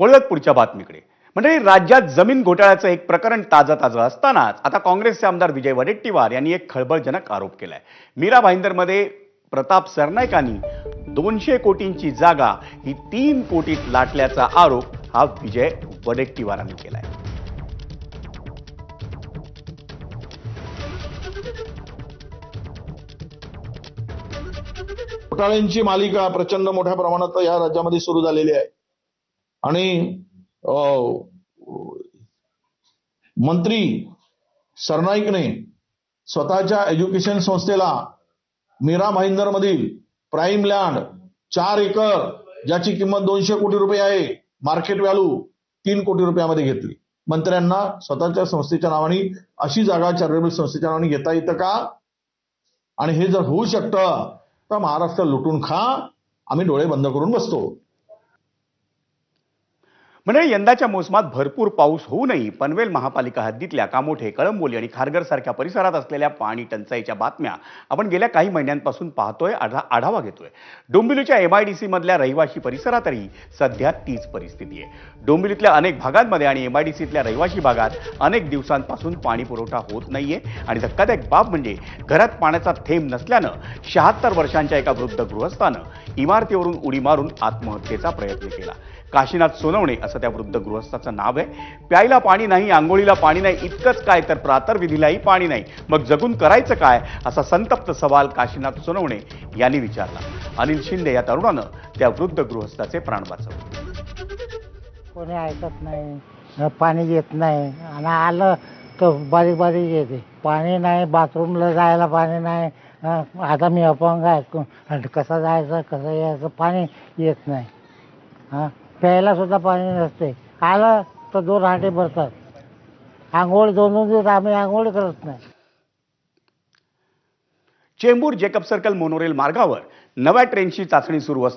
वळूयात पुढच्या बातमीकडे. म्हणजे राज्यात जमीन घोटाळ्याचं एक प्रकरण ताजं ताजं असतानाच आता काँग्रेसचे आमदार विजय वडेट्टीवार यांनी एक खळबळजनक आरोप केलाय. मीरा भाईंदरमध्ये प्रताप सरनाईकांनी दोनशे कोटींची जागा ही तीन कोटीत लाटल्याचा आरोप हा विजय वडेट्टीवारांनी केलाय. घोटाळ्यांची मालिका प्रचंड मोठ्या प्रमाणात या राज्यामध्ये सुरू झालेली आहे. आणि मंत्री सरनाईकने स्वतःच्या एज्युकेशन संस्थेला मीरा भाईंदर मधील प्राईम लँड चार एकर ज्याची किंमत दोनशे कोटी रुपये आहे मार्केट व्हॅल्यू तीन कोटी रुपयामध्ये घेतली. मंत्र्यांना स्वतःच्या संस्थेच्या नावाने अशी जागा चॅरिटेबल संस्थेच्या नावाने घेता येतं का? आणि हे जर होऊ शकतं तर महाराष्ट्र लुटून खा आम्ही डोळे बंद करून बसतो. म्हणजे यंदाच्या मोसमात भरपूर पाऊस होऊनही पनवेल महापालिका हद्दीतल्या कामोठे कळंबोली आणि खारघर सारख्या परिसरात असलेल्या पाणी टंचाईच्या बातम्या आपण गेल्या काही महिन्यांपासून पाहतोय आढा आढावा घेतोय. डोंबिवलीच्या एम आय डी सीमधल्या रहिवाशी परिसरातही सध्या तीच परिस्थिती आहे. डोंबिवलीतल्या अनेक भागांमध्ये आणि एम आय डी सीतल्या रहिवाशी भागात अनेक दिवसांपासून पाणी पुरवठा होत नाहीये. आणि धक्कादायक बाब म्हणजे घरात पाण्याचा थेंब नसल्यानं शहात्तर वर्षांच्या एका वृद्ध गृहस्थानं इमारतीवरून उडी मारून आत्महत्येचा प्रयत्न केला. काशीनाथ सोनवणे असं त्या वृद्ध गृहस्थाचं नाव आहे. प्यायला पाणी नाही आंघोळीला पाणी नाही इतकंच काय तर प्रातर्विधीलाही पाणी नाही. मग जगून करायचं काय? असा संतप्त सवाल काशीनाथ सोनवणे यांनी विचारला. अनिल शिंदे या तरुणानं त्या वृद्ध गृहस्थाचे प्राण वाचवले. कोणी ऐकत नाही पाणी येत नाही. आणि आलं तर बारीक बारीक येते. पाणी नाही बाथरूमला जायला पाणी नाही. आता मी अपंग आहे. कसं जायचं कसं यायचं? पाणी येत नाही. हां? प्यायला सुद्धा पाणी नसते. आलं तर दोन हाटे भरतात. आंघोळ दोन दोन दिवस आम्ही आंघोळ करत नाही. चेंबूर जेकब सर्कल मोनोरेल मार्गावर नव्या ट्रेनची चाचणी सुरू असते.